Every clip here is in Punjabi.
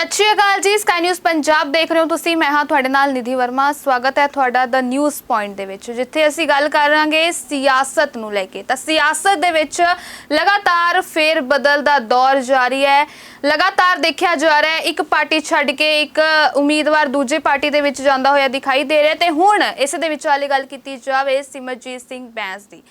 ਸਤਿ ਸ਼੍ਰੀ ਅਕਾਲ ਜੀ ਸਕਾਈ ਨਿਊਜ਼ ਪੰਜਾਬ ਦੇਖ ਰਹੇ ਹੋ ਤੁਸੀਂ, ਮੈਂ ਹਾਂ ਤੁਹਾਡੇ ਨਾਲ ਨਿਧੀ ਵਰਮਾ, ਸਵਾਗਤ ਹੈ ਤੁਹਾਡਾ ਦ ਨਿਊਜ਼ ਪੁਆਇੰਟ ਦੇ ਵਿੱਚ, ਜਿੱਥੇ ਅਸੀਂ ਗੱਲ ਕਰਾਂਗੇ ਸਿਆਸਤ ਨੂੰ ਲੈ ਕੇ। ਤਾਂ ਸਿਆਸਤ ਦੇ ਵਿੱਚ ਲਗਾਤਾਰ ਫੇਰ ਬਦਲ ਦਾ ਦੌਰ ਜਾਰੀ ਹੈ। ਲਗਾਤਾਰ ਦੇਖਿਆ ਜਾ ਰਿਹਾ ਹੈ, ਇੱਕ ਪਾਰਟੀ ਛੱਡ ਕੇ ਇੱਕ ਉਮੀਦਵਾਰ ਦੂਜੇ ਪਾਰਟੀ ਦੇ ਵਿੱਚ ਜਾਂਦਾ ਹੋਇਆ ਦਿਖਾਈ ਦੇ ਰਿਹਾ ਤੇ ਹੁਣ ਇਸ ਦੇ ਵਿੱਚ ਵਾਲੀ ਗੱਲ ਕੀਤੀ ਜਾਵੇ ਸਿਮਰਜੀਤ ਸਿੰਘ ਬੈਂਸ ਦੀ।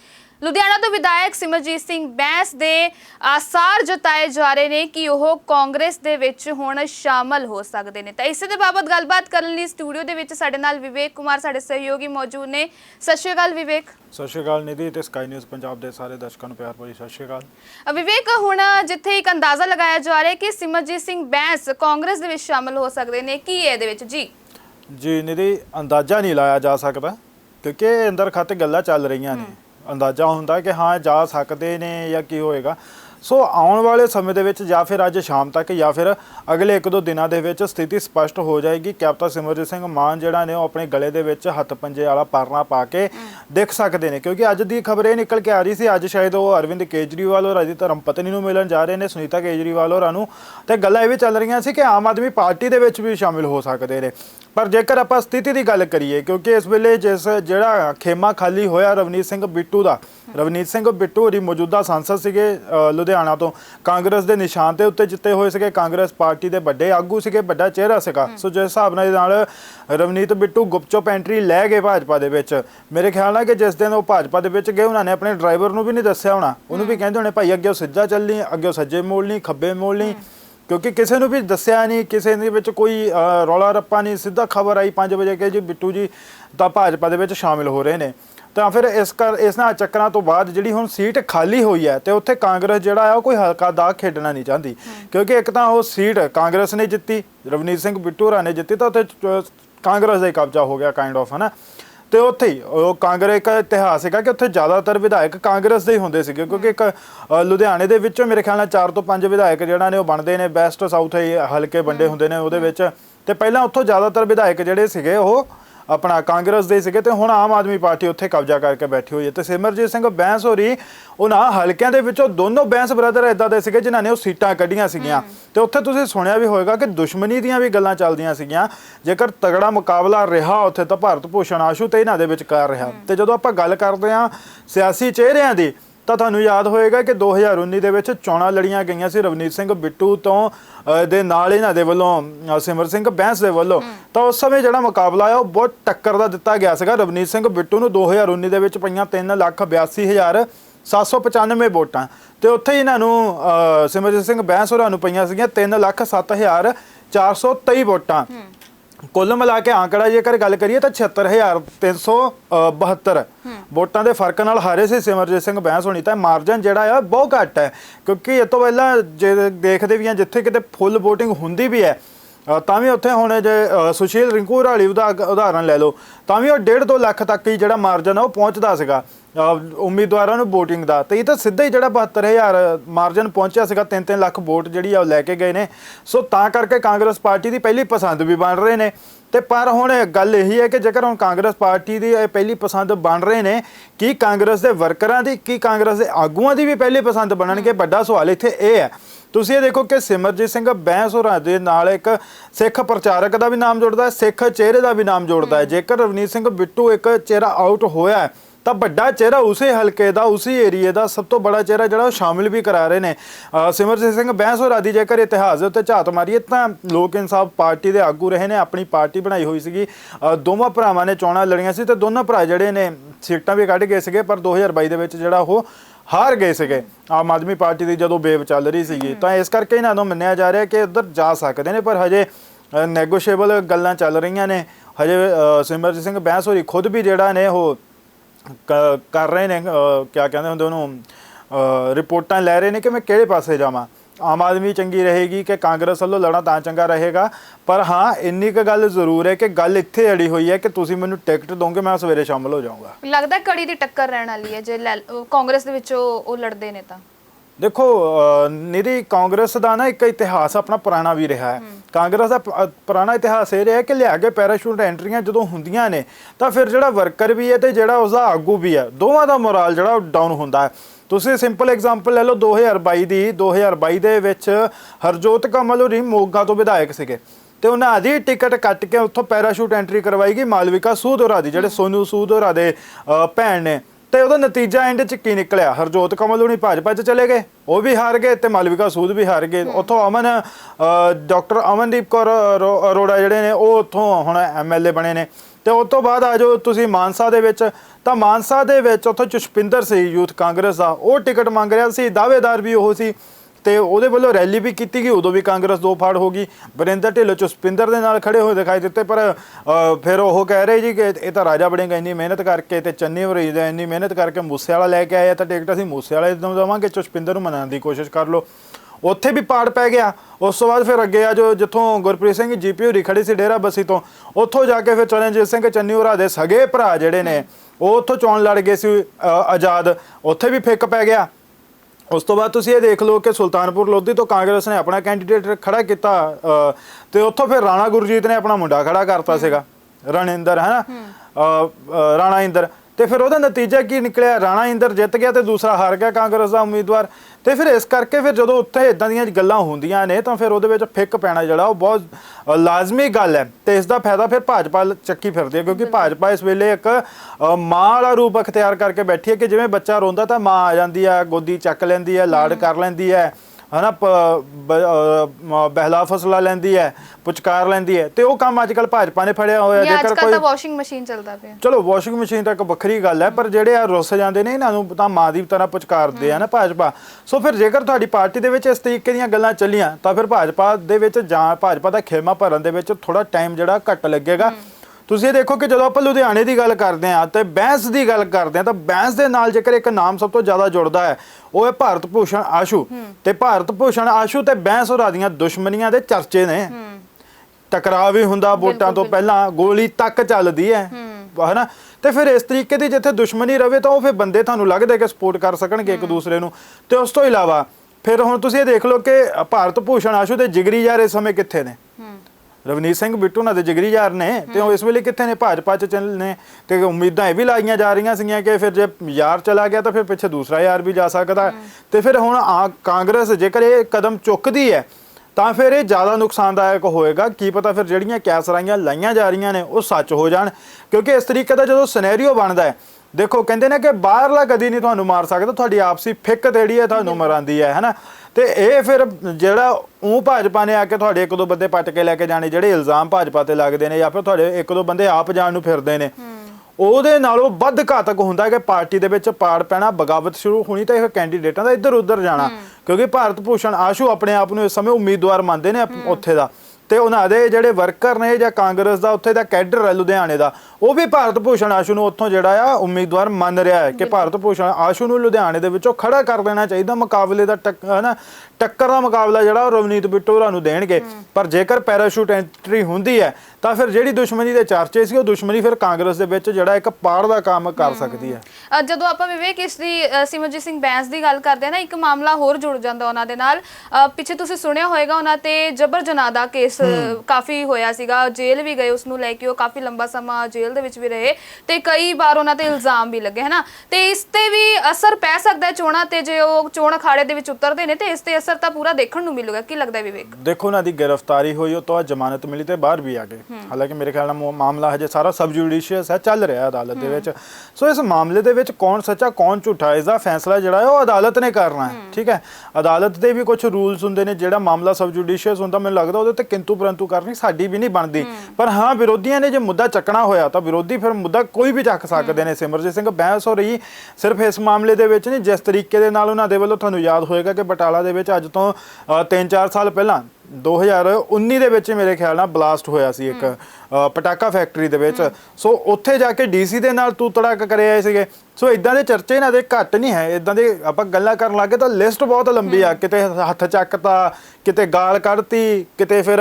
ਲੁਧਿਆਣਾ ਤੋਂ ਵਿਧਾਇਕ ਸਿਮਰਜੀਤ ਸਿੰਘ ਬੈਂਸ ਦੇ ਆਸਾਰ ਜਤਾਏ ਜਾ ਰਹੇ ਨੇ ਕਿ ਉਹ ਕਾਂਗਰਸ ਦੇ ਵਿੱਚ ਹੁਣ ਸ਼ਾਮਲ ਹੋ ਸਕਦੇ ਨੇ। ਤਾਂ ਇਸੇ ਦੇ ਬਾਬਤ ਗੱਲਬਾਤ ਕਰਨ ਲਈ ਸਟੂਡੀਓ ਦੇ ਵਿੱਚ ਸਾਡੇ ਨਾਲ ਵਿਵੇਕ ਕੁਮਾਰ ਸਾਡੇ ਸਹਿਯੋਗੀ ਮੌਜੂਦ ਨੇ। ਸਤਿ ਸ਼੍ਰੀ ਅਕਾਲ ਵਿਵੇਕ। ਸਤਿ ਸ਼੍ਰੀ ਅਕਾਲ ਨਿਧੀ ਤੇ ਸਕਾਈ ਨਿਊਜ਼ ਪੰਜਾਬ ਦੇ ਸਾਰੇ ਦਰਸ਼ਕਾਂ ਨੂੰ ਪਿਆਰ ਭਰੀ ਸਤਿ ਸ਼੍ਰੀ ਅਕਾਲ। ਵਿਵੇਕ ਹੁਣ ਜਿੱਥੇ ਇੱਕ ਅੰਦਾਜ਼ਾ ਲਗਾਇਆ ਜਾ ਰਿਹਾ ਹੈ ਕਿ ਸਿਮਰਜੀਤ ਸਿੰਘ ਬੈਂਸ ਕਾਂਗਰਸ ਦੇ ਵਿੱਚ ਸ਼ਾਮਲ ਹੋ ਸਕਦੇ ਨੇ ਕੀ ਹੈ ਇਹਦੇ ਵਿੱਚ? ਜੀ। ਜੀ ਨਿਧੀ ਅੰਦਾਜ਼ਾ ਨਹੀਂ ਲਾਇਆ ਜਾ ਸਕਦਾ ਕਿਉਂਕਿ ਅੰਦਰ ਖਾਤੇ ਗੱਲਾਂ ਚੱਲ ਰਹੀਆਂ ਨੇ। ਅੰਦਾਜ਼ਾ ਹੁੰਦਾ ਕਿ ਹਾਂ ਜਾ ਸਕਦੇ ਨੇ ਜਾਂ ਕੀ ਹੋਏਗਾ। ਸੋ ਆਉਣ ਵਾਲੇ ਸਮੇਂ ਦੇ ਵਿੱਚ ਜਾਂ ਫਿਰ ਅੱਜ ਸ਼ਾਮ ਤੱਕ ਜਾਂ ਫਿਰ ਅਗਲੇ ਇੱਕ ਦੋ ਦਿਨਾਂ ਦੇ ਵਿੱਚ ਸਥਿਤੀ ਸਪਸ਼ਟ ਹੋ ਜਾਏਗੀ। ਕੈਪਟਨ ਸਿਮਰਜੀਤ ਸਿੰਘ ਮਾਨ ਜਿਹੜਾ ਨੇ ਉਹ ਆਪਣੇ ਗਲੇ ਦੇ ਵਿੱਚ ਹੱਥ ਪੰਜੇ ਵਾਲਾ ਪਰਨਾ ਪਾ ਕੇ ਦੇਖ ਸਕਦੇ ਨੇ ਕਿਉਂਕਿ ਅੱਜ ਦੀ ਖਬਰ ਇਹ ਨਿਕਲ ਕੇ ਆ ਰਹੀ ਸੀ ਅੱਜ ਸ਼ਾਇਦ ਉਹ ਅਰਵਿੰਦ ਕੇਜਰੀਵਾਲ ਔਰ ਅਜੇ ਧਰਮ ਪਤਨੀ ਨੂੰ ਮਿਲਣ ਜਾ ਰਹੇ ਨੇ ਸੁਨੀਤਾ ਕੇਜਰੀਵਾਲ ਹੋਰਾਂ ਨੂੰ। ਤੇ ਗੱਲਾਂ ਇਹ ਵੀ ਚੱਲ ਰਹੀਆਂ ਸੀ ਕਿ ਆਮ ਆਦਮੀ ਪਾਰਟੀ ਦੇ ਵਿੱਚ ਵੀ ਸ਼ਾਮਿਲ ਹੋ ਸਕਦੇ ਨੇ। ਪਰ ਜੇਕਰ ਆਪਾਂ ਸਥਿਤੀ ਦੀ ਗੱਲ ਕਰੀਏ ਕਿਉਂਕਿ ਇਸ ਵੇਲੇ ਜਿਸ ਜਿਹੜਾ ਖੇਮਾ ਖਾਲੀ ਹੋਇਆ ਰਵਨੀਤ ਸਿੰਘ ਬਿੱਟੂ ਦਾ ਰਵਨੀਤ ਸਿੰਘ ਬਿੱਟੂ ਹੋਰੀ ਮੌਜੂਦਾ ਸੰਸਦ ਸੀਗੇ ਅ, ਲੁਧਿਆਣਾ ਤੋਂ। ਕਾਂਗਰਸ ਦੇ ਨਿਸ਼ਾਨ ਦੇ ਉੱਤੇ ਜਿੱਤੇ ਹੋਏ ਸੀਗੇ ਕਾਂਗਰਸ ਪਾਰਟੀ ਦੇ ਵੱਡੇ ਆਗੂ ਸੀਗੇ ਵੱਡਾ ਚਿਹਰਾ ਸੀਗਾ। ਸੋ ਜਿਸ ਹਿਸਾਬ ਨਾਲ ਨਾਲ ਰਵਨੀਤ ਬਿੱਟੂ ਗੁਪਚੁਪ ਐਂਟਰੀ ਲੈ ਗਏ ਭਾਜਪਾ ਦੇ ਵਿੱਚ। ਮੇਰੇ ਖਿਆਲ ਨਾਲ ਕਿ ਜਿਸ ਦਿਨ ਉਹ ਭਾਜਪਾ ਦੇ ਵਿੱਚ ਗਏ ਉਹਨਾਂ ਨੇ ਆਪਣੇ ਡਰਾਈਵਰ ਨੂੰ ਵੀ ਨਹੀਂ ਦੱਸਿਆ ਹੋਣਾ। ਉਹਨੂੰ ਵੀ ਕਹਿੰਦੇ ਹੋਣੇ ਭਾਈ ਅੱਗੇ ਸਿੱਧਾ ਚੱਲਣੀ ਅੱਗੇ ਸੱਜੇ ਮੋੜ ਲਈ ਖੱਬੇ ਮੋੜ ਲਈ। ਕਿਉਂਕਿ ਕਿਸੇ ਨੂੰ ਵੀ ਦੱਸਿਆ ਨਹੀਂ ਕਿਸੇ ਦੇ ਵਿੱਚ ਕੋਈ ਰੌਲਾ ਰੱਪਾ ਨਹੀਂ। ਸਿੱਧਾ ਖਬਰ ਆਈ 5 ਵਜੇ ਕਿ ਜੀ ਬਿੱਟੂ ਜੀ ਤਾਂ ਭਾਜਪਾ ਦੇ ਵਿੱਚ ਸ਼ਾਮਿਲ ਹੋ ਰਹੇ ਨੇ। ਤਾਂ ਫਿਰ ਇਸ ਕਰ ਇਸ ਨਾਲ ਚੱਕਰਾਂ ਤੋਂ ਬਾਅਦ ਜਿਹੜੀ ਹੁਣ ਸੀਟ ਖਾਲੀ ਹੋਈ ਹੈ ਤੇ ਉੱਥੇ ਕਾਂਗਰਸ ਜਿਹੜਾ ਆ ਉਹ ਕੋਈ ਹਲਕਾ ਦਾ ਖੇਡਣਾ ਨਹੀਂ ਚਾਹੁੰਦੀ। ਕਿਉਂਕਿ ਇੱਕ ਤਾਂ ਉਹ ਸੀਟ ਕਾਂਗਰਸ ਨੇ ਜਿੱਤੀ ਰਵਨੀਤ ਸਿੰਘ ਬਿੱਟੂ ਨੇ ਜਿੱਤੀ ਤਾਂ ਉੱਥੇ ਕਾਂਗਰਸ ਦਾ ਹੀ ਕਬਜ਼ਾ ਹੋ ਗਿਆ ਕਾਈਂਡ ਆਫ ਹਨਾ। ਤੇ ਉੱਥੇ ਉਹ ਕਾਂਗਰਸ ਇੱਕ ਇਤਿਹਾਸ ਹੈਗਾ ਕਿ ਉੱਥੇ ਜ਼ਿਆਦਾਤਰ ਵਿਧਾਇਕ ਕਾਂਗਰਸ ਦੇ ਹੀ ਹੁੰਦੇ ਸੀਗੇ ਕਿਉਂਕਿ ਇੱਕ ਲੁਧਿਆਣੇ ਦੇ ਵਿੱਚੋਂ ਮੇਰੇ ਖਿਆਲ ਨਾਲ 4 ਤੋਂ 5 ਵਿਧਾਇਕ ਜਿਹੜਾ ਨੇ ਉਹ ਬਣਦੇ ਨੇ ਬੈਸਟ ਸਾਊਥ ਹਲਕੇ ਵੰਡੇ ਹੁੰਦੇ ਨੇ ਉਹਦੇ ਵਿੱਚ। ਤੇ ਪਹਿਲਾਂ ਉੱਥੋਂ ਜ਼ਿਆਦਾਤਰ ਵਿਧਾਇਕ ਜਿਹੜੇ ਸੀਗੇ ਉਹ ਆਪਣਾ ਕਾਂਗਰਸ ਦੇ ਸੀਗੇ ਤੇ ਹੁਣ ਆਮ ਆਦਮੀ ਪਾਰਟੀ ਉੱਥੇ ਕਬਜ਼ਾ ਕਰਕੇ ਬੈਠੀ ਹੋਈ ਹੈ। ਤੇ ਸਿਮਰਜੀਤ ਸਿੰਘ ਬੈਂਸ ਹੋਰੀ ਉਹਨਾਂ ਹਲਕਿਆਂ ਦੇ ਵਿੱਚੋਂ ਦੋਨੋਂ ਬੈਂਸ ਬ੍ਰਦਰ ਇਦਾਂ ਦੇ ਸੀਗੇ ਜਿਨ੍ਹਾਂ ਨੇ ਉਹ ਸੀਟਾਂ ਕੱਢੀਆਂ ਸੀਗੀਆਂ। ਤੇ ਉੱਥੇ ਤੁਸੀਂ ਸੁਣਿਆ ਵੀ ਹੋਵੇਗਾ ਕਿ ਦੁਸ਼ਮਣੀ ਦੀਆਂ ਵੀ ਗੱਲਾਂ ਚੱਲਦੀਆਂ ਸੀਗੀਆਂ। ਜੇਕਰ ਤਗੜਾ ਮੁਕਾਬਲਾ ਰਿਹਾ ਉੱਥੇ ਤਾਂ ਭਾਰਤ ਭੂਸ਼ਣ ਆਸ਼ੂ ਤੇ ਇਹਨਾਂ ਦੇ ਵਿਚਕਾਰ ਰਿਹਾ। ਤੇ ਜਦੋਂ ਆਪਾਂ ਗੱਲ ਕਰਦੇ ਹਾਂ ਸਿਆਸੀ ਚਿਹਰਿਆਂ ਦੀ ਤਾਂ ਤੁਹਾਨੂੰ ਯਾਦ ਹੋਏਗਾ ਕਿ 2019 ਦੇ ਵਿੱਚ ਚੋਣਾਂ ਲੜੀਆਂ ਗਈਆਂ ਸੀ ਰਵਨੀਤ ਸਿੰਘ ਬਿੱਟੂ ਤੋਂ ਦੇ ਨਾਲ ਇਹਨਾਂ ਦੇ ਵੱਲੋਂ ਸਿਮਰ ਸਿੰਘ ਬੈਂਸ ਦੇ ਵੱਲੋਂ। ਤਾਂ ਉਸ ਸਮੇਂ ਜਿਹੜਾ ਮੁਕਾਬਲਾ ਆ ਉਹ ਬਹੁਤ ਟੱਕਰ ਦਾ ਦਿੱਤਾ ਗਿਆ ਸੀਗਾ। ਰਵਨੀਤ ਸਿੰਘ ਬਿੱਟੂ ਨੂੰ 2019 ਦੇ ਵਿੱਚ ਪਈਆਂ 3 ਲੱਖ 82 ਹਜ਼ਾਰ 795 ਵੋਟਾਂ। ਤੇ ਉੱਥੇ ਹੀ ਇਹਨਾਂ ਨੂੰ ਸਿਮਰਜੀਤ ਸਿੰਘ ਬੈਂਸ ਹੋਰਾਂ ਨੂੰ ਪਈਆਂ ਸੀਗੀਆਂ 3 ਲੱਖ 7 ਹਜ਼ਾਰ 423 ਵੋਟਾਂ। ਕੁੱਲ ਮਿਲਾ ਕੇ ਆંકੜਾ ਜੇਕਰ ਗੱਲ ਕਰੀਏ ਤਾਂ 76372 ਵੋਟਾਂ ਦੇ ਫ਼ਰਕ ਨਾਲ ਹਾਰੇ ਸੀ ਸਿਮਰਜੀਤ ਸਿੰਘ ਬੈਂਸ ਹੋਣੀ, ਤਾਂ ਮਾਰਜਨ ਜਿਹੜਾ ਆ, ਬਹੁਤ ਘੱਟ ਹੈ। ਕਿਉਂਕਿ ਇਹ ਤੋਂ ਪਹਿਲਾਂ ਜੇ ਦੇਖਦੇ ਵੀ ਆ, ਜਿੱਥੇ ਕਿਤੇ ਫੁੱਲ VOTING ਹੁੰਦੀ ਵੀ ਹੈ ਤਾਂ ਵੀ ਉੱਥੇ ਹੁਣ ਜੇ ਸੁਸ਼ੀਲ ਰਿੰਕੂ ਰਾਲੀ ਦਾ ਉਦਾਹਰਨ ਲੈ ਲਓ, ਤਾਂ ਵੀ ਉਹ 1.5 2 ਲੱਖ ਤੱਕ ਹੀ ਜਿਹੜਾ ਮਾਰਜਨ ਆ, ਉਹ ਪਹੁੰਚਦਾ ਸੀਗਾ ਉਮੀਦਵਾਰਾਂ ਨੂੰ VOTING ਦਾ। ਤੇ ਇਹ ਤਾਂ ਸਿੱਧਾ ਹੀ ਜਿਹੜਾ 72000 ਮਾਰਜਨ ਪਹੁੰਚਿਆ ਸੀਗਾ 3-3 ਲੱਖ ਵੋਟ ਜਿਹੜੀ ਆ ਉਹ ਲੈ ਕੇ ਗਏ ਨੇ। ਸੋ ਤਾਂ ਕਰਕੇ ਕਾਂਗਰਸ ਪਾਰਟੀ ਦੀ ਪਹਿਲੀ ਪਸੰਦ ਵੀ ਬਣ ਰਹੇ ਨੇ। ਤੇ ਪਰ ਹੁਣ ਗੱਲ ਇਹੀ ਹੈ ਕਿ ਜੇਕਰ ਹੁਣ ਕਾਂਗਰਸ ਪਾਰਟੀ ਦੀ ਇਹ ਪਹਿਲੀ ਪਸੰਦ ਬਣ ਰਹੇ ਨੇ ਕੀ ਕਾਂਗਰਸ ਦੇ ਵਰਕਰਾਂ ਦੀ ਕੀ ਕਾਂਗਰਸ ਦੇ ਆਗੂਆਂ ਦੀ ਵੀ ਪਹਿਲੀ ਪਸੰਦ ਬਣਨਗੇ? ਵੱਡਾ ਸਵਾਲ ਇੱਥੇ ਇਹ ਹੈ। ਤੁਸੀਂ ਇਹ ਦੇਖੋ ਕਿ ਸਿਮਰਜੀਤ ਸਿੰਘ ਬੈਂਸ ਹੋਰਾਂ ਦੇ ਨਾਲ ਇੱਕ ਸਿੱਖ ਪ੍ਰਚਾਰਕ ਦਾ ਵੀ ਨਾਮ ਜੁੜਦਾ ਹੈ ਸਿੱਖ ਚਿਹਰੇ ਦਾ ਵੀ ਨਾਮ ਜੁੜਦਾ ਹੈ। ਜੇਕਰ ਰਵਨੀਤ ਸਿੰਘ ਬਿੱਟੂ ਇੱਕ ਚਿਹਰਾ ਆਊਟ ਹੋਇਆ ਹੈ, ਤਾਂ ਵੱਡਾ ਚਿਹਰਾ ਉਸੇ ਹਲਕੇ ਦਾ, ਉਸੇ ਏਰੀਏ ਦਾ ਸਭ ਤੋਂ ਬੜਾ ਚਿਹਰਾ ਜਿਹੜਾ ਉਹ ਸ਼ਾਮਿਲ ਵੀ ਕਰਾ ਰਹੇ ਨੇ। ਸਿਮਰਜੀਤ ਸਿੰਘ ਬੈਂਸ ਹੋਰਾਂ ਦੀ ਜੇਕਰ ਇਤਿਹਾਸ ਦੇ ਉੱਤੇ ਝਾਤ ਮਾਰੀਏ ਤਾਂ ਲੋਕ ਇਨਸਾਫ ਪਾਰਟੀ ਦੇ ਆਗੂ ਰਹੇ ਨੇ, ਆਪਣੀ ਪਾਰਟੀ ਬਣਾਈ ਹੋਈ ਸੀਗੀ। ਦੋਵਾਂ ਭਰਾਵਾਂ ਨੇ ਚੋਣਾਂ ਲੜੀਆਂ ਸੀ ਤੇ ਦੋਨੋਂ ਭਰਾ ਜਿਹੜੇ ਨੇ ਸੀਟਾਂ ਵੀ ਕੱਢ ਗਏ ਸੀਗੇ, ਪਰ 2022 ਦੇ ਵਿੱਚ ਜਿਹੜਾ ਉਹ ਹਾਰ ਗਏ ਸੀਗੇ। ਆਮ ਆਦਮੀ ਪਾਰਟੀ ਦੀ ਜਦੋਂ ਬੇਬ ਚੱਲ ਰਹੀ ਸੀਗੀ, ਤਾਂ ਇਸ ਕਰਕੇ ਇਹਨਾਂ ਨੂੰ ਮੰਨਿਆ ਜਾ ਰਿਹਾ ਕਿ ਉੱਧਰ ਜਾ ਸਕਦੇ ਨੇ, ਪਰ ਹਜੇ ਨੈਗੋਸ਼ੀਏਬਲ ਗੱਲਾਂ ਚੱਲ ਰਹੀਆਂ ਨੇ। ਹਜੇ ਸਿਮਰਜੀਤ ਸਿੰਘ ਬੈਂਸ ਹੋਰੀ ਖੁਦ ਵੀ ਜਿਹੜਾ ਨੇ ਉਹ ਕਰ ਰਹੇ ਨੇ ਕੀ ਕਹਿੰਦੇ ਹੁੰਦੇ ਉਹਨੂੰ ਰਿਪੋਰਟਾਂ ਲੈ ਰਹੇ ਨੇ ਕਿ ਮੈਂ ਕਿਹੜੇ ਪਾਸੇ ਜਾਵਾਂ? ਆਮ ਆਦਮੀ ਚੰਗੀ ਰਹੇਗੀ ਕਿ ਕਾਂਗਰਸ ਵੱਲੋਂ ਲੜਨਾ ਤਾਂ ਚੰਗਾ ਰਹੇਗਾ? ਪਰ ਹਾਂ, ਇੰਨੀ ਕੁ ਗੱਲ ਜ਼ਰੂਰ ਹੈ ਕਿ ਗੱਲ ਇੱਥੇ ਅੜੀ ਹੋਈ ਹੈ ਕਿ ਤੁਸੀਂ ਮੈਨੂੰ ਟਿਕਟ ਦੋਗੇ, ਮੈਂ ਸਵੇਰੇ ਸ਼ਾਮਲ ਹੋ ਜਾਊਂਗਾ। ਲੱਗਦਾ ਕੜੀ ਦੀ ਟੱਕਰ ਰਹਿਣ ਵਾਲੀ ਹੈ, ਜੇ ਲੈ- ਕਾਂਗਰਸ ਦੇ ਵਿੱਚੋਂ ਉਹ ਲੜਦੇ ਨੇ ਤਾਂ। ਦੇਖੋ ਨਿਰੀ ਕਾਂਗਰਸ ਦਾ ਨਾ ਇੱਕ ਇਤਿਹਾਸ ਆਪਣਾ ਪੁਰਾਣਾ ਵੀ ਰਿਹਾ ਹੈ। ਕਾਂਗਰਸ ਦਾ ਪੁਰਾਣਾ ਇਤਿਹਾਸ ਇਹ ਰਿਹਾ ਕਿ ਲਿਆ ਕੇ ਪੈਰਾਸ਼ੂਟ ਐਂਟਰੀਆਂ ਜਦੋਂ ਹੁੰਦੀਆਂ ਨੇ ਤਾਂ ਫਿਰ ਜਿਹੜਾ ਵਰਕਰ ਵੀ ਹੈ ਤੇ ਜਿਹੜਾ ਉਸਦਾ ਆਗੂ ਵੀ ਹੈ ਦੋਵਾਂ ਦਾ ਮੋਰਲ ਜਿਹੜਾ ਡਾਊਨ ਹੁੰਦਾ ਹੈ। ਤੁਸੀਂ ਸਿੰਪਲ ਐਗਜ਼ਾਮਪਲ ਲੈ ਲਓ 2022 ਦੀ 2022 ਦੇ ਵਿੱਚ ਹਰਜੋਤ ਕਮਲ ਹੋਰੀ ਮੋਗਾ ਤੋਂ ਵਿਧਾਇਕ ਸੀਗੇ। ਤੇ ਉਹਨਾਂ ਦੀ ਟਿਕਟ ਕੱਟ ਕੇ ਉੱਥੋਂ ਪੈਰਾਸ਼ੂਟ ਐਂਟਰੀ ਕਰਵਾਈ ਗਈ ਮਾਲਵਿਕਾ ਸੂਦ ਹੋਰਾਂ ਦੀ ਜਿਹੜੇ ਸੋਨੂ ਸੂਦ ਹੋਰਾਂ ਦੇ ਭੈਣ ਨੇ। ਤੇ ਉਹਦਾ ਨਤੀਜਾ ਐਂਡ ਚ ਕੀ ਨਿਕਲਿਆ? ਹਰਜੋਤ ਕਮਲ ਹੋਣੀ ਭਾਜਪਾ ਚ ਚਲੇ ਗਏ ਉਹ ਵੀ ਹਾਰ ਗਏ ਤੇ ਮਾਲਵਿਕਾ ਸੂਦ ਵੀ ਹਾਰ ਗਏ। ਉੱਥੋਂ ਅਮਨ ਡਾਕਟਰ ਅਮਨਦੀਪ ਕੌਰ ਅਰੋ- ਅਰੋੜਾ ਜਿਹੜੇ ਨੇ ਉਹ ਉੱਥੋਂ ਹੁਣ ਐਮਐਲਏ ਬਣੇ ਨੇ। ਤੇ ਉਸ ਤੋਂ ਬਾਅਦ ਆ ਜਾਓ ਤੁਸੀਂ ਮਾਨਸਾ ਦੇ ਵਿੱਚ। ਤਾਂ ਮਾਨਸਾ ਦੇ ਵਿੱਚ ਉੱਥੋਂ ਚੁਸ਼ਪਿੰਦਰ ਸੀ ਯੂਥ ਕਾਂਗਰਸ ਦਾ। ਉਹ ਟਿਕਟ ਮੰਗ ਰਿਹਾ ਸੀ ਦਾਅਵੇਦਾਰ ਵੀ ਉਹ ਸੀ। ਤੇ ਉਹਦੇ ਵੱਲੋਂ ਰੈਲੀ ਵੀ ਕੀਤੀ ਗਈ, ਉਦੋਂ ਵੀ ਕਾਂਗਰਸ ਦੋ ਫਾੜ ਹੋ ਗਈ। ਬਰਿੰਦਰ ਢਿੱਲੋਂ ਚੁਸਪਿੰਦਰ ਦੇ ਨਾਲ ਖੜੇ ਹੋਏ ਦਿਖਾਈ ਦਿੱਤੇ, ਪਰ ਫਿਰ ਉਹ ਕਹਿ ਰਹੇ ਜੀ ਕਿ ਇਹ ਤਾਂ ਰਾਜਾ ਬਣੇਗਾ ਇੰਨੀ ਮਿਹਨਤ ਕਰਕੇ ਤੇ ਚੰਨੀ ਵਰੇਜ ਦਾ ਇੰਨੀ ਮਿਹਨਤ ਕਰਕੇ ਮੂਸੇ ਵਾਲਾ ਲੈ ਕੇ ਆਇਆ, ਤਾਂ ਟਿਕਟ ਅਸੀਂ ਮੂਸੇ ਵਾਲੇ ਨੂੰ ਦੇਵਾਂਗੇ ਚੁਸਪਿੰਦਰ ਨੂੰ ਮਨਾਉਣ ਦੀ ਕੋਸ਼ਿਸ਼ ਕਰ ਲਓ। ਉੱਥੇ ਵੀ ਪਾੜ ਪੈ ਗਿਆ। ਉਸ ਤੋਂ ਬਾਅਦ ਫਿਰ ਅੱਗੇ ਆ ਜੋ ਜਿੱਥੋਂ ਗੁਰਪ੍ਰੀਤ ਸਿੰਘ ਜੀਪੀ ਹੋਰੀ ਖੜੀ ਸੀ ਡੇਰਾ ਬੱਸੀ ਤੋਂ, ਉੱਥੋਂ ਜਾ ਕੇ ਫਿਰ ਚਰਨਜੀਤ ਸਿੰਘ ਚੰਨੀ ਹੋਰਾ ਦੇ ਸਗੇ ਭਰਾ ਜਿਹੜੇ ਨੇ, ਉਹ ਉੱਥੋਂ ਚੋਣ ਲੜ ਗਏ ਸੀ ਆਜ਼ਾਦ। ਉੱਥੇ ਵੀ ਫਿੱਕ ਪੈ ਗਿਆ। ਉਸ ਤੋਂ ਬਾਅਦ ਤੁਸੀਂ ਇਹ ਦੇਖ ਲਓ ਕਿ ਸੁਲਤਾਨਪੁਰ ਲੋਧੀ ਤੋਂ ਕਾਂਗਰਸ ਨੇ ਆਪਣਾ ਕੈਂਡੀਡੇਟ ਖੜਾ ਕੀਤਾ ਤੇ ਉੱਥੋਂ ਫਿਰ ਰਾਣਾ ਗੁਰਜੀਤ ਨੇ ਆਪਣਾ ਮੁੰਡਾ ਖੜਾ ਕਰਤਾ ਸੀਗਾ ਰਣਿੰਦਰ ਹੈ ਨਾ? ਰਾਣਾ ਇੰਦਰ। ਤੇ ਫਿਰ ਉਹਦਾ ਨਤੀਜਾ ਕੀ ਨਿਕਲਿਆ? ਰਾਣਾ ਇੰਦਰ ਜਿੱਤ ਗਿਆ ਤੇ ਦੂਸਰਾ ਹਾਰ ਗਿਆ ਕਾਂਗਰਸ ਦਾ ਉਮੀਦਵਾਰ। ਤੇ ਫਿਰ ਇਸ ਕਰਕੇ ਫਿਰ ਜਦੋਂ ਉੱਥੇ ਇਦਾਂ ਦੀਆਂ ਗੱਲਾਂ ਹੁੰਦੀਆਂ ਨੇ ਤਾਂ ਫਿਰ ਉਹਦੇ ਵਿੱਚ ਫਿੱਕ ਪੈਣਾ ਜਿਹੜਾ ਉਹ ਬਹੁਤ ਲਾਜ਼ਮੀ ਗੱਲ ਹੈ। ਤੇ ਇਸ ਦਾ ਫਾਇਦਾ ਫਿਰ ਭਾਜਪਾ ਚੱਕੀ ਫਿਰਦੀ ਹੈ ਕਿਉਂਕਿ ਭਾਜਪਾ ਇਸ ਵੇਲੇ ਇੱਕ ਮਾਂ ਵਾਲਾ ਰੂਪ ਅਖਤਿਆਰ ਕਰਕੇ ਬੈਠੀ ਹੈ ਕਿ ਜਿਵੇਂ ਬੱਚਾ ਰੋਂਦਾ ਤਾਂ ਮਾਂ ਆ ਜਾਂਦੀ ਹੈ ਗੋਦੀ ਚੱਕ ਲੈਂਦੀ ਹੈ ਲਾਡ ਕਰ ਲੈਂਦੀ ਹੈ। ਹਨਾ ਬਹਿਲਾ ਫਸਲਾ ਲੈਂਦੀ ਹੈ ਪੁਚਕਾਰ ਲੈਂਦੀ ਹੈ ਤੇ ਉਹ ਕੰਮ ਅੱਜ ਕੱਲ ਭਾਜਪਾ ਨੇ ਫੜਿਆ ਹੋਇਆ ਜੇਕਰ ਕੋਈ ਤਾਂ ਵਾਸ਼ਿੰਗ ਮਸ਼ੀਨ ਚੱਲਦਾ ਪਿਆ। ਚਲੋ ਵਾਸ਼ਿੰਗ ਮਸ਼ੀਨ ਤਾਂ ਇੱਕ ਵੱਖਰੀ ਗੱਲ ਹੈ ਪਰ ਜਿਹੜੇ ਆ ਰੁੱਸ ਜਾਂਦੇ ਨੇ ਇਹਨਾਂ ਨੂੰ ਤਾਂ ਮਾਂ ਦੀ ਤਰ੍ਹਾਂ ਪੁਚਕਾਰਦੇ ਆ ਨਾ ਭਾਜਪਾ। ਸੋ ਫਿਰ ਜੇਕਰ ਤੁਹਾਡੀ ਪਾਰਟੀ ਦੇ ਵਿੱਚ ਇਸ ਤਰੀਕੇ ਦੀਆਂ ਗੱਲਾਂ ਚੱਲੀਆਂ ਤਾਂ ਫਿਰ ਭਾਜਪਾ ਦੇ ਵਿੱਚ ਜਾਂ ਭਾਜਪਾ ਦਾ ਖੇਮਾ ਭਰਨ ਦੇ ਵਿੱਚ ਥੋੜਾ ਟਾਈਮ ਜਿਹੜਾ ਘੱਟ ਲੱਗੇਗਾ। ਤੁਸੀਂ ਇਹ ਦੇਖੋ ਕਿ ਜਦੋਂ ਆਪਾਂ ਲੁਧਿਆਣੇ ਦੀ ਗੱਲ ਕਰਦੇ ਆ ਤੇ ਬੈਂਸ ਦੀ ਗੱਲ ਕਰਦੇ ਆ ਤਾਂ ਬੈਂਸ ਦੇ ਨਾਲ ਜੇਕਰ ਇੱਕ ਨਾਮ ਸਭ ਤੋਂ ਜ਼ਿਆਦਾ ਜੁੜਦਾ ਹੈ ਉਹ ਹੈ ਭਾਰਤ ਭੂਸ਼ਣ ਆਸ਼ੂ। ਤੇ ਭਾਰਤ ਭੂਸ਼ਣ ਆਸ਼ੂ ਤੇ ਬੈਂਸ ਹੋਰਾਂ ਦੀਆਂ ਦੁਸ਼ਮਣੀਆਂ ਦੇ ਚਰਚੇ ਨੇ। ਟਕਰਾਅ ਵੀ ਹੁੰਦਾ ਵੋਟਾਂ ਤੋਂ ਪਹਿਲਾਂ ਗੋਲੀ ਤੱਕ ਚੱਲਦੀ ਹੈ। ਹਨਾ? ਤੇ ਫਿਰ ਇਸ ਤਰੀਕੇ ਦੀ ਜਿੱਥੇ ਦੁਸ਼ਮਣੀ ਰਵੇ ਤਾਂ ਉਹ ਫਿਰ ਬੰਦੇ ਤੁਹਾਨੂੰ ਲੱਗਦਾ ਕਿ ਸਪੋਰਟ ਕਰ ਸਕਣਗੇ ਇੱਕ ਦੂਸਰੇ ਨੂੰ। ਤੇ ਉਸ ਤੋਂ ਇਲਾਵਾ ਫਿਰ ਹੁਣ ਤੁਸੀਂ ਇਹ ਦੇਖ ਲਓ ਕਿ ਭਾਰਤ ਭੂਸ਼ਣ ਆਸ਼ੂ ਦੇ ਜਿਗਰੀ ਯਾਰ ਇਸ ਸਮੇਂ ਕਿੱਥੇ ਨੇ? ਰਵਨੀਤ ਸਿੰਘ ਬਿੱਟੂ ਨਾਲ ਦੇ ਜਿਗਰੀ ਯਾਰ ਨੇ ਤੇ ਉਹ ਇਸ ਵੇਲੇ ਕਿੱਥੇ ਨੇ? ਭਾਜਪਾ ਚ ਚੱਲ ਨੇ ਤੇ ਉਮੀਦਾਂ ਇਹ ਵੀ ਲਾਈਆਂ ਜਾ ਰਹੀਆਂ ਸੀਗੀਆਂ ਕਿ ਫਿਰ ਜੇ ਯਾਰ ਚਲਾ ਗਿਆ ਤਾਂ ਫਿਰ ਪਿੱਛੇ ਦੂਸਰਾ ਯਾਰ ਵੀ ਜਾ ਸਕਦਾ। ਹੈ। ਤੇ ਫਿਰ ਹੁਣ ਆ ਕਾਂਗਰਸ ਜੇਕਰ ਇਹ ਕਦਮ ਚੁੱਕਦੀ ਹੈ, ਤਾਂ ਫਿਰ ਇਹ ਜ਼ਿਆਦਾ ਨੁਕਸਾਨਦਾਇਕ ਹੋਏਗਾ। ਕੀ ਪਤਾ ਫਿਰ ਜਿਹੜੀਆਂ ਕੈਸਰਾਈਆਂ ਲਾਈਆਂ ਜਾ ਰਹੀਆਂ ਨੇ, ਉਹ ਸੱਚ ਹੋ ਜਾਣ। ਕਿਉਂਕਿ ਇਸ ਤਰੀਕੇ ਦਾ ਜਦੋਂ ਸਿਨੈਰੀਓ ਬਣਦਾ ਹੈ ਦੇਖੋ ਕਹਿੰਦੇ ਨੇ ਕਿ ਬਾਹਰਲਾ ਕਦੀ ਨਹੀਂ ਤੁਹਾਨੂੰ ਮਾਰ ਸਕਦਾ ਤੁਹਾਡੀ ਆਪਸੀ ਫਿੱਕ ਜਿਹੜੀ ਹੈ ਤੁਹਾਨੂੰ ਮਰਾਂਦੀ ਹੈ ਹੈਨਾ? ਤੇ ਇਹ ਫਿਰ ਜਿਹੜਾ ਉਹ ਭਾਜਪਾ ਨੇ ਆ ਕੇ ਤੁਹਾਡੇ ਇੱਕ ਦੋ ਬੰਦੇ ਪੱਟ ਕੇ ਲੈ ਕੇ ਜਾਣੇ ਜਿਹੜੇ ਇਲਜ਼ਾਮ ਭਾਜਪਾ ਤੇ ਲੱਗਦੇ ਨੇ ਜਾਂ ਫਿਰ ਤੁਹਾਡੇ ਇੱਕ ਦੋ ਬੰਦੇ ਆਪ ਜਾਣ ਨੂੰ ਫਿਰਦੇ ਨੇ। ਉਹਦੇ ਨਾਲੋਂ ਵੱਧ ਘਾਤਕ ਹੁੰਦਾ ਕਿ ਪਾਰਟੀ ਦੇ ਵਿੱਚ ਪਾੜ ਪੈਣਾ ਬਗਾਵਤ ਸ਼ੁਰੂ ਹੋਣੀ ਤਾਂ ਇਹ ਕੈਂਡੀਡੇਟਾਂ ਦਾ ਇੱਧਰ ਉੱਧਰ ਜਾਣਾ ਕਿਉਂਕਿ ਭਾਰਤ ਭੂਸ਼ਣ ਆਸ਼ੂ ਆਪਣੇ ਆਪ ਨੂੰ ਇਸ ਸਮੇਂ ਉਮੀਦਵਾਰ ਮੰਨਦੇ ਨੇ ਉੱਥੇ ਦਾ। ਤੇ ਉਹਨਾਂ ਦੇ ਜਿਹੜੇ ਵਰਕਰ ਨੇ ਜਾਂ ਕਾਂਗਰਸ ਦਾ ਉੱਥੇ ਦਾ ਕੈਡਰ ਹੈ ਲੁਧਿਆਣੇ ਦਾ ਉਹ ਵੀ ਭਾਰਤ ਭੂਸ਼ਣ ਆਸ਼ੂ ਨੂੰ ਉੱਥੋਂ ਜਿਹੜਾ ਆ ਉਮੀਦਵਾਰ ਮੰਨ ਰਿਹਾ ਹੈ ਕਿ ਭਾਰਤ ਭੂਸ਼ਣ ਆਸ਼ੂ ਨੂੰ ਲੁਧਿਆਣੇ ਦੇ ਵਿੱਚੋਂ ਖੜਾ ਕਰ ਦੇਣਾ ਚਾਹੀਦਾ ਮੁਕਾਬਲੇ ਦਾ ਹਨਾ ਟੱਕਰ ਦਾ ਮੁਕਾਬਲਾ ਜਿਹੜਾ ਉਹ ਰਵਨੀਤ ਬਿੱਟੂ ਹੋਰਾਂ ਨੂੰ ਦੇਣਗੇ। ਪਰ ਜੇਕਰ ਪੈਰਾਸ਼ੂਟ ਐਂਟਰੀ ਹੁੰਦੀ ਹੈ ਤਾਂ ਫਿਰ ਜਿਹੜੀ ਦੁਸ਼ਮਣੀ ਦੇ ਚਰਚੇ ਸੀ ਉਹ ਦੁਸ਼ਮਣੀ ਫਿਰ ਕਾਂਗਰਸ ਦੇ ਵਿੱਚ ਜਿਹੜਾ ਇੱਕ ਪਾੜ ਦਾ ਕੰਮ ਕਰ ਸਕਦੀ ਹੈ। ਜਦੋਂ ਆਪਾਂ ਵਿਵੇਕ ਇਸ ਦੀ ਸਿਮਰਜੀਤ ਸਿੰਘ ਬੈਂਸ ਦੀ ਗੱਲ ਕਰਦੇ ਆ ਨਾ ਇੱਕ ਮਾਮਲਾ ਹੋਰ ਜੁੜ ਜਾਂਦਾ ਉਹਨਾਂ ਦੇ ਨਾਲ। ਪਿੱਛੇ ਤੁਸੀਂ ਸੁਣਿਆ ਹੋਵੇਗਾ ਉਹਨਾਂ ਤੇ ਜਬਰ ਜਨਾਹ ਦਾ ਕੇਸ ਕਾਫੀ ਹੋਇਆ ਸੀਗਾ। ਜੇਲ੍ਹ ਵੀ ਗਏ ਉਸ ਨੂੰ ਲੈ ਕੇ ਉਹ ਕਾਫੀ ਲੰਬਾ ਸਮਾਂ ਜੇਲ੍ਹ ਦੇ ਵਿੱਚ ਵੀ ਰਹੇ ਤੇ ਕਈ ਵਾਰ ਉਹਨਾਂ ਤੇ ਇਲਜ਼ਾਮ ਵੀ ਲੱਗੇ ਹਨਾ? ਤੇ ਇਸ ਤੇ ਵੀ ਅਸਰ ਪੈ ਸਕਦਾ ਹੈ ਚੋਣਾਂ ਤੇ ਜੇ ਉਹ ਚੋਣ ਅਖਾੜੇ ਦੇ ਵਿੱਚ ਉਤਰਦੇ ਨੇ ਤੇ ਇਸ ਤੇ ਅਸਰ ਤਾਂ ਪੂਰਾ ਦੇਖਣ ਨੂੰ ਮਿਲੂਗਾ। ਕੀ ਲੱਗਦਾ ਹੈ ਵਿਵੇਕ? ਦੇਖੋ ਉਹਨਾਂ ਦੀ ਗ੍ਰਿਫਤਾਰੀ ਹੋਈ ਉਹ ਤੋਂ ਬਾਅਦ ਜ਼ਮਾਨਤ ਮਿਲੀ ਤੇ ਬਾਹਰ ਵੀ ਆ ਗਏ। ਹਾਲਾਂਕਿ ਮੇਰੇ ਖਿਆਲ ਨਾਲ ਮੋ- ਮਾਮਲਾ ਹਜੇ ਸਾਰਾ ਸਬ ਜੁਡੀਸ਼ੀਅਸ ਹੈ ਚੱਲ ਰਿਹਾ ਅਦਾਲਤ ਦੇ ਵਿੱਚ। ਸੋ ਇਸ ਮਾਮਲੇ ਦੇ ਵਿੱਚ ਕੌਣ ਸੱਚਾ ਕੌਣ ਝੂਠਾ ਇਸ ਦਾ ਫੈਸਲਾ ਜਿਹੜਾ ਹੈ ਉਹ ਅਦਾਲਤ ਨੇ ਕਰਨਾ ਹੈ ਠੀਕ ਹੈ? ਅਦਾਲਤ ਦੇ ਵੀ ਕੁਝ ਰੂਲਸ ਹੁੰਦੇ ਨੇ ਜਿਹੜਾ ਮਾਮਲਾ ਸਬ ਜੁਡੀਸ਼ੀਅਸ ਹੁੰਦਾ ਮੈਨੂੰ ਲੱਗਦਾ ਉਹਦੇ ਤੇ ਕਿੰਤੂ ਪਰੰਤੂ ਕਰਨੀ ਸਾਡੀ ਵੀ ਨਹੀਂ ਬਣਦੀ। ਪਰ ਹਾਂ ਵਿਰੋਧੀਆਂ ਨੇ ਜੇ ਮੁੱਦਾ ਚੱਕਣਾ ਹੋਇਆ ਤਾਂ ਵਿਰੋਧੀ ਫਿਰ ਮੁੱਦਾ ਕੋਈ ਵੀ ਚੱਕ ਸਕਦੇ ਨੇ। ਸਿਮਰਜੀਤ ਸਿੰਘ ਬਹਿਸ ਹੋ ਰਹੀ ਸਿਰਫ ਇਸ ਮਾਮਲੇ ਦੇ ਵਿੱਚ ਨਹੀਂ ਜਿਸ ਤਰੀਕੇ ਦੇ ਨਾਲ ਉਹਨਾਂ ਦੇ ਵੱਲੋਂ ਤੁਹਾਨੂੰ ਯਾਦ ਹੋਏਗਾ ਕਿ ਬਟਾਲਾ ਦੇ ਵਿੱਚ ਅੱਜ ਤੋਂ 3-4 ਸਾਲ ਪਹਿਲਾਂ 2019 ਦੇ ਵਿੱਚ ਮੇਰੇ ਖਿਆਲ ਨਾਲ ਬਲਾਸਟ ਹੋਇਆ ਸੀ ਇੱਕ ਪਟਾਕਾ ਫੈਕਟਰੀ ਦੇ ਵਿੱਚ। ਸੋ ਉੱਥੇ ਜਾ ਕੇ ਡੀਸੀ ਦੇ ਨਾਲ ਤੂ ਤੜਾਕ ਕਰੇ ਆਏ ਸੀਗੇ। ਸੋ ਇਦਾਂ ਦੇ ਚਰਚੇ ਇਹਨਾਂ ਦੇ ਘੱਟ ਨਹੀਂ ਹੈ। ਇਦਾਂ ਦੇ ਆਪਾਂ ਗੱਲਾਂ ਕਰਨ ਲੱਗੇ ਤਾਂ ਲਿਸਟ ਬਹੁਤ ਲੰਬੀ ਆ। ਕਿਤੇ ਹੱਥ ਚੱਕਤਾ ਕਿਤੇ ਗਾਲ ਕੱਢਤੀ ਕਿਤੇ ਫਿਰ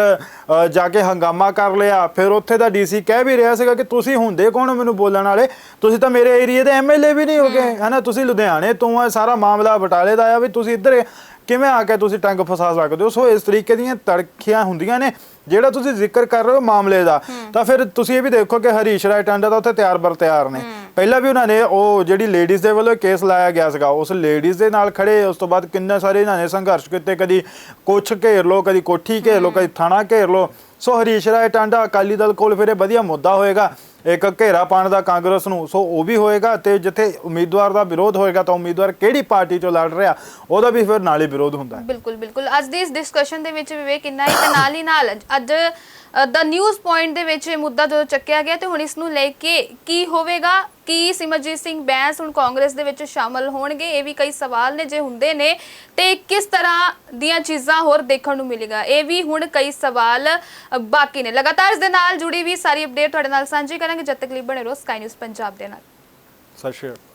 ਜਾ ਕੇ ਹੰਗਾਮਾ ਕਰ ਲਿਆ। ਫਿਰ ਉੱਥੇ ਦਾ ਡੀਸੀ ਕਹਿ ਵੀ ਰਿਹਾ ਸੀਗਾ ਕਿ ਤੁਸੀਂ ਹੁੰਦੇ ਕੌਣ ਮੈਨੂੰ ਬੋਲਣ ਵਾਲੇ? ਤੁਸੀਂ ਤਾਂ ਮੇਰੇ ਏਰੀਏ ਦੇ ਐਮਐਲਏ ਵੀ ਨਹੀਂ ਹੋਗੇ ਹਨਾ ਤੁਸੀਂ ਲੁਧਿਆਣੇ ਤੋਂ ਆ ਸਾਰਾ ਮਾਮਲਾ ਬਟਾਲੇ ਦਾ ਆ ਵੀ ਤੁਸੀਂ ਇੱਧਰ ਕਿਵੇਂ ਆ ਕੇ ਤੁਸੀਂ ਟੰਗ ਫਸਾ ਸਕਦੇ ਹੋ? ਸੋ ਇਸ ਤਰੀਕੇ ਦੀਆਂ ਤੜਖੀਆਂ ਹੁੰਦੀਆਂ ਨੇ ਜਿਹੜਾ ਤੁਸੀਂ ਜ਼ਿਕਰ ਕਰ ਰਹੇ ਹੋ ਮਾਮਲੇ ਦਾ। ਤਾਂ ਫਿਰ ਤੁਸੀਂ ਇਹ ਵੀ ਦੇਖੋ ਕਿ ਹਰੀਸ਼ ਰਾਏ ਟਾਂਡਾ ਤਾਂ ਉੱਥੇ ਤਿਆਰ ਬਰ ਤਿਆਰ ਨੇ। ਪਹਿਲਾਂ ਵੀ ਉਹਨਾਂ ਨੇ ਉਹ ਜਿਹੜੀ ਲੇਡੀਜ਼ ਦੇ ਵੱਲੋਂ ਕੇਸ ਲਾਇਆ ਗਿਆ ਸੀਗਾ ਉਸ ਲੇਡੀਜ਼ ਦੇ ਨਾਲ ਖੜੇ ਉਸ ਤੋਂ ਬਾਅਦ ਕਿੰਨੇ ਸਾਰੇ ਇਹਨਾਂ ਨੇ ਸੰਘਰਸ਼ ਕੀਤੇ ਕਦੀ ਕੁਛ ਘੇਰ ਲੋ ਕਦੀ ਕੋਠੀ ਘੇਰ ਲੋ ਕਦੀ ਥਾਣਾ ਘੇਰ ਲੋ ਸੋ ਹਰੀਸ਼ ਰਾਏ ਟਾਂਡਾ ਅਕਾਲੀ ਦਲ ਕੋਲ ਫਿਰ ਇਹ ਵਧੀਆ ਮੁੱਦਾ ਹੋਏਗਾ। ਇੱਕ ਘੇਰਾ ਪਾਣ ਦਾ ਕਾਂਗਰਸ ਨੂੰ, ਸੋ ਉਹ ਵੀ ਹੋਏਗਾ ਤੇ ਜਿੱਥੇ ਉਮੀਦਵਾਰ ਦਾ ਵਿਰੋਧ ਹੋਏਗਾ ਤਾਂ ਉਮੀਦਵਾਰ ਕਿਹੜੀ ਪਾਰਟੀ ਚੋਂ ਲੜ ਰਿਹਾ, ਉਹਦਾ ਵੀ ਫਿਰ ਨਾਲ ਹੀ ਵਿਰੋਧ ਹੁੰਦਾ ਹੈ। ਬਿਲਕੁਲ ਬਿਲਕੁਲ। ਅੱਜ ਦੀ ਇਸ ਡਿਸਕਸ਼ਨ ਦੇ ਵਿੱਚ ਵਿਵੇਕ, ਇੰਨਾ ਹੀ ਤੇ ਨਾਲ ਹੀ ਨਾਲ ਅੱਜ ਦਾ ਨਿਊਜ਼ ਪੁਆਇੰਟ ਦੇ ਵਿੱਚ ਇਹ ਮੁੱਦਾ ਜਦੋਂ ਚੱਕਿਆ ਗਿਆ ਤੇ ਹੁਣ ਇਸ ਨੂੰ ਲੈ ਕੇ ਕੀ ਹੋਵੇਗਾ, ਕੀ ਸਿਮਰਜੀਤ ਸਿੰਘ ਬੈਂਸ ਹੁਣ ਕਾਂਗਰਸ ਦੇ ਵਿੱਚ ਸ਼ਾਮਲ ਹੋਣਗੇ, ਇਹ ਵੀ ਕਈ ਸਵਾਲ ਨੇ ਜੇ ਹੁੰਦੇ ਨੇ, ਤੇ ਕਿਸ ਤਰ੍ਹਾਂ ਦੀਆਂ ਚੀਜ਼ਾਂ ਹੋਰ ਦੇਖਣ ਨੂੰ ਮਿਲੇਗਾ, ਇਹ ਵੀ ਹੁਣ ਕਈ ਸਵਾਲ ਬਾਕੀ ਨੇ। ਲਗਾਤਾਰ ਇਸ ਦੇ ਨਾਲ ਜੁੜੀ ਵੀ ਸਾਰੀ ਅਪਡੇਟ ਤੁਹਾਡੇ ਨਾਲ ਸਾਂਝੀ ਕਰਾਂਗੇ। ਜਦ ਤੱਕ ਲਈ ਬਣੇ ਰਹੋ ਸਕਾਈ ਨਿਊਜ਼ ਪੰਜਾਬ ਦੇ ਨਾਲ। ਸਤਿ ਸ਼੍ਰੀ ਅਕਾਲ।